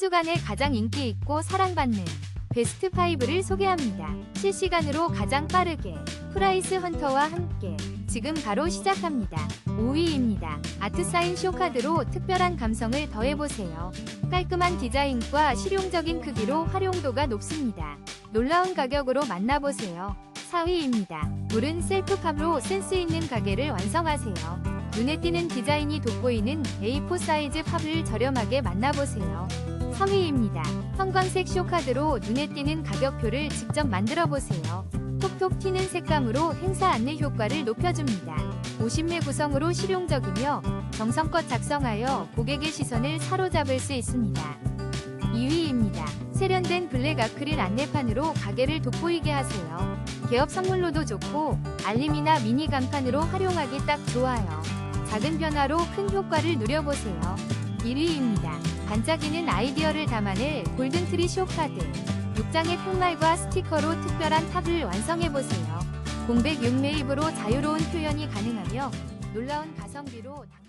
주간에 가장 인기 있고 사랑받는 베스트 5를 소개합니다. 실시간으로 가장 빠르게 프라이스 헌터와 함께 지금 바로 시작합니다. 5위입니다. 아트사인 쇼카드로 특별한 감성을 더해보세요. 깔끔한 디자인과 실용적인 크기로 활용도가 높습니다. 놀라운 가격으로 만나보세요. 4위입니다. 물은 셀프팝로 센스 있는 가게를 완성하세요. 눈에 띄는 디자인이 돋보이는 A4 사이즈 팝을 저렴하게 만나보세요. 3위입니다. 형광색 쇼카드로 눈에 띄는 가격표를 직접 만들어 보세요. 톡톡 튀는 색감으로 행사 안내 효과를 높여줍니다. 50매 구성으로 실용적이며 정성껏 작성하여 고객의 시선을 사로잡을 수 있습니다. 2위입니다. 세련된 블랙 아크릴 안내판으로 가게를 돋보이게 하세요. 개업 선물로도 좋고 알림이나 미니 간판으로 활용하기 딱 좋아요. 작은 변화로 큰 효과를 누려보세요. 1위입니다. 반짝이는 아이디어를 담아낼 골든트리 쇼카드. 6장의 푯말과 스티커로 특별한 탑을 완성해보세요. 공백 6매입으로 자유로운 표현이 가능하며 놀라운 가성비로 당...